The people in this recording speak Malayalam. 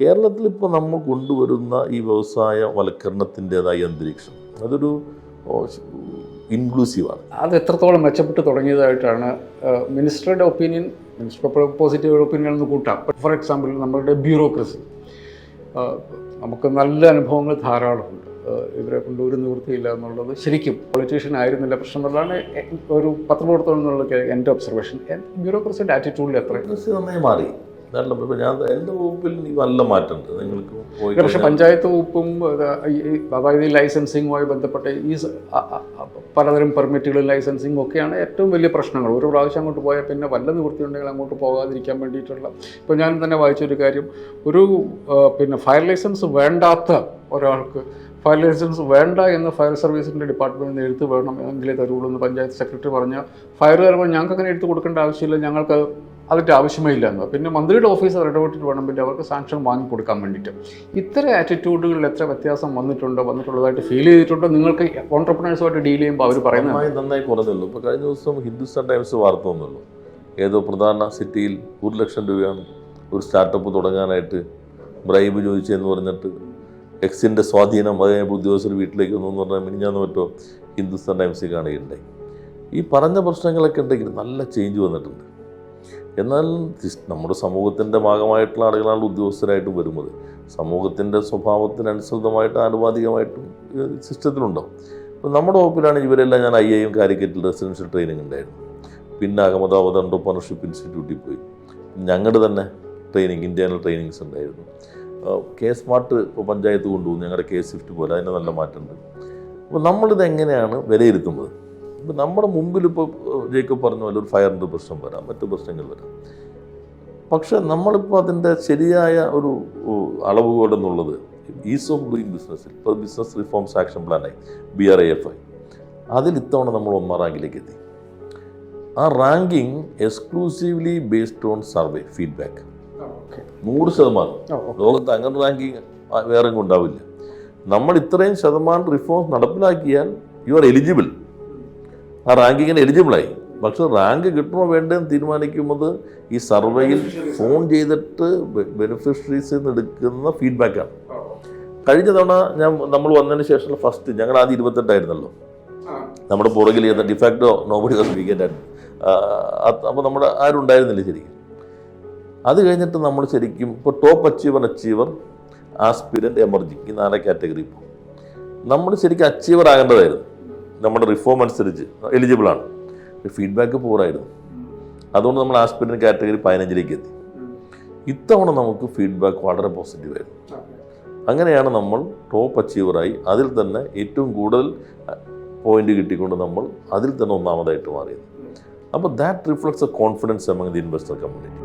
കേരളത്തിൽ ഇപ്പോൾ നമ്മൾ കൊണ്ടുവരുന്ന ഈ വ്യവസായ വൽക്കരണത്തിന്റെതായ അന്തരീക്ഷം. അതൊരു ഇൻക്ലൂസീവാണ് അത് എത്രത്തോളം മെച്ചപ്പെട്ട് തുടങ്ങിയതായിട്ടാണ് മിനിസ്റ്ററുടെ ഒപ്പീനിയൻ മിനിസ്റ്റർ പോസിറ്റീവ് ഒപ്പീനിയൻ ഒന്ന് കൂട്ടാം. ഫോർ എക്സാമ്പിൾ നമ്മളുടെ ബ്യൂറോക്രസി നമുക്ക് നല്ല അനുഭവങ്ങൾ ധാരാളമുണ്ട്. ഇവരെ കൊണ്ട് ഒരു നിവൃത്തിയില്ല എന്നുള്ളത് ശരിക്കും പൊളിറ്റീഷ്യൻ ആയിരുന്നില്ല പ്രശ്നം. എന്നുള്ളതാണ് ഒരു പത്രപ്രവർത്തനം എന്നുള്ള എന്റെ ഒബ്സർവേഷൻ ബ്യൂറോക്രസിയുടെ ആറ്റിറ്റ്യൂഡിൽ എത്ര നന്നായി മാറി. ഇപ്പോൾ ഞാൻ എന്റെ വകുപ്പിൽ നല്ല മാറ്റമുണ്ട്. നിങ്ങൾക്ക് പോയി പക്ഷെ പഞ്ചായത്ത് വകുപ്പും അതായത് ഈ ലൈസൻസിങ്ങുമായി ബന്ധപ്പെട്ട ഈ പലതരം പെർമിറ്റുകളും ലൈസൻസിങ്ങും ഒക്കെയാണ് ഏറ്റവും വലിയ പ്രശ്നങ്ങൾ. ഒരു പ്രാവശ്യം അങ്ങോട്ട് പോയാൽ പിന്നെ വല്ല നിവൃത്തി ഉണ്ടെങ്കിൽ അങ്ങോട്ട് പോകാതിരിക്കാൻ വേണ്ടിയിട്ടുള്ള ഇപ്പോൾ ഞാൻ തന്നെ വായിച്ചൊരു കാര്യം. ഒരു പിന്നെ ഫയർ ലൈസൻസ് വേണ്ടാത്ത ഒരാൾക്ക് ഫയർ ലൈസൻസ് വേണ്ട എന്ന് ഫയർ സർവീസിന്റെ ഡിപ്പാർട്ട്മെന്റിൽ നിന്ന് എഴുത്ത് വേണം എങ്കിലേ തരുള്ളൂ എന്ന് പഞ്ചായത്ത് സെക്രട്ടറി പറഞ്ഞ ഫയർ വരുമ്പോൾ ഞങ്ങൾക്ക് അങ്ങനെ എഴുത്ത് കൊടുക്കേണ്ട ആവശ്യമില്ല ഞങ്ങൾക്ക് അതിന്റെ ആവശ്യമേ ഇല്ല എന്ന്. പിന്നെ മന്ത്രിയുടെ ഓഫീസർ ഇടപെട്ടിട്ട് വേണം പിന്നെ അവർക്ക് സാങ്ഷൻ വാങ്ങി കൊടുക്കാൻ വേണ്ടിയിട്ട്. ഇത്തരം ആറ്റിറ്റ്യൂഡുകളിൽ എത്ര വ്യത്യാസം വന്നിട്ടുണ്ടോ? വന്നിട്ടുള്ളതായിട്ട് ഫീൽ ചെയ്തിട്ടുണ്ടോ? നിങ്ങൾക്ക് ഓൺടർപ്രണേഴ്സുമായിട്ട് ഡീൽ ചെയ്യുമ്പോൾ അവർ പറയുന്നത് നന്നായി കുറഞ്ഞുള്ളൂ ഇപ്പോൾ കഴിഞ്ഞ ദിവസം ഹിന്ദുസ്ഥാൻ ടൈംസ് വാർത്ത വന്നുള്ളൂ ഏതോ പ്രധാന സിറ്റിയിൽ ഒരു ലക്ഷം രൂപയാണ് ഒരു സ്റ്റാർട്ടപ്പ് തുടങ്ങാനായിട്ട് ബ്രൈബ് ചോദിച്ചതെന്ന് പറഞ്ഞിട്ട് എക്സിന്റെ സ്വാധീനം അത് കഴിഞ്ഞപ്പോൾ ഉദ്യോഗസ്ഥർ വീട്ടിലേക്ക് വന്നു എന്ന് പറഞ്ഞാൽ മിനിഞ്ഞാന്ന് പറ്റുമോ ഹിന്ദുസ്ഥാൻ ടൈംസിൽ കാണുകയുണ്ടായി. ഈ പറഞ്ഞ പ്രശ്നങ്ങളൊക്കെ ഉണ്ടെങ്കിൽ നല്ല ചേഞ്ച് വന്നിട്ടുണ്ട്. എന്നാൽ നമ്മുടെ സമൂഹത്തിന്റെ ഭാഗമായിട്ടുള്ള ആളുകളാണ് ഉദ്യോഗസ്ഥരായിട്ട് വരുന്നത്. സമൂഹത്തിന്റെ സ്വഭാവത്തിനനുസൃതമായിട്ട് ആനുപാതികമായിട്ടും സിസ്റ്റത്തിലുണ്ടാവും. ഇപ്പം നമ്മുടെ വകുപ്പിലാണ് ഇവരെല്ലാം ഞാൻ ഐ എയും കാലിക്കറ്റിൽ റെസിഡൻഷ്യൽ ട്രെയിനിങ് ഉണ്ടായിരുന്നു. പിന്നെ അഹമ്മദാബാദ് എന്റർപ്രണർഷിപ്പ് ഇൻസ്റ്റിറ്റ്യൂട്ടിൽ പോയി. ഞങ്ങളുടെ തന്നെ ട്രെയിനിങ് ഇന്ത്യയിൽ ട്രെയിനിങ്സ് ഉണ്ടായിരുന്നു. കെ സ്മാർട്ട് ഇപ്പോൾ പഞ്ചായത്ത് കൊണ്ടുപോകുന്നു ഞങ്ങളുടെ കെ സ്വിഫ്റ്റ് പോലെ. അതിന് നല്ല മാറ്റമുണ്ട്. അപ്പോൾ നമ്മളിത് എങ്ങനെയാണ് വിലയിരുത്തുന്നത്? ഇപ്പം നമ്മുടെ മുമ്പിൽ ഇപ്പോൾ ജേക്കബ് പറഞ്ഞ പോലെ ഒരു ഫയറിന്റെ പ്രശ്നം വരാം. മറ്റു പ്രശ്നങ്ങൾ വരാം. പക്ഷെ നമ്മളിപ്പോൾ അതിന്റെ ശരിയായ ഒരു അളവുകോടെന്നുള്ളത് ഈസ് ഓഫ് ഡൂയിങ് ബിസിനസ്സിൽ ഇപ്പോൾ business reforms action പ്ലാനായി. B R I F I. അതിൽ ഇത്തവണ നമ്മൾ ഒന്നാം റാങ്കിലേക്ക് എത്തി ആ ranking exclusively based on survey feedback. നൂറ് ശതമാനം. ലോകത്ത് അങ്ങനെ റാങ്കിങ് വേറെ ഉണ്ടാവില്ല. നമ്മൾ ഇത്രയും ശതമാനം റിഫോംസ് നടപ്പിലാക്കിയാൽ യു ആർ എലിജിബിൾ ആ റാങ്കിങ്ങിന് എലിജിബിളായി പക്ഷെ റാങ്ക് കിട്ടണോ വേണ്ടതെന്ന് തീരുമാനിക്കുന്നത് ഈ സർവേയിൽ ഫോൺ ചെയ്തിട്ട് ബെനിഫിഷ്യറീസിൽ നിന്ന് എടുക്കുന്ന ഫീഡ്ബാക്കാണ് കഴിഞ്ഞ തവണ ഞാൻ നമ്മൾ വന്നതിന് ശേഷം ഫസ്റ്റ് ഞങ്ങൾ ആദ്യം ഇരുപത്തെട്ടായിരുന്നല്ലോ. നമ്മുടെ പുറകിൽ ചെയ്യുന്ന ഡിഫാക്ടോ നോബഡി വാസ് വീക്കെൻഡ് ആയിരുന്നു. അപ്പോൾ നമ്മുടെ ആരും ഉണ്ടായിരുന്നില്ല ശരിക്കും. അത് കഴിഞ്ഞിട്ട് നമ്മൾ ശരിക്കും ഇപ്പോൾ top achiever achiever aspirant emerging ഈ നാല് കാറ്റഗറി ഇപ്പോൾ നമ്മൾ ശരിക്കും അച്ചീവർ ആകേണ്ടതായിരുന്നു. നമ്മുടെ റിഫോം അനുസരിച്ച് എലിജിബിളാണ് ഫീഡ്ബാക്ക് പൂറായിരുന്നു അതുകൊണ്ട് നമ്മൾ ആസ്പിരന്റ് കാറ്റഗറി പതിനഞ്ചിലേക്ക് എത്തി. ഇത്തവണ നമുക്ക് ഫീഡ്ബാക്ക് വളരെ പോസിറ്റീവായിരുന്നു അങ്ങനെയാണ് നമ്മൾ ടോപ്പ് അച്ചീവറായി അതിൽ തന്നെ ഏറ്റവും കൂടുതൽ പോയിന്റ് കിട്ടിക്കൊണ്ട് നമ്മൾ അതിൽ തന്നെ ഒന്നാമതായിട്ട് മാറിയത്. അപ്പോൾ that reflects a confidence among the investor community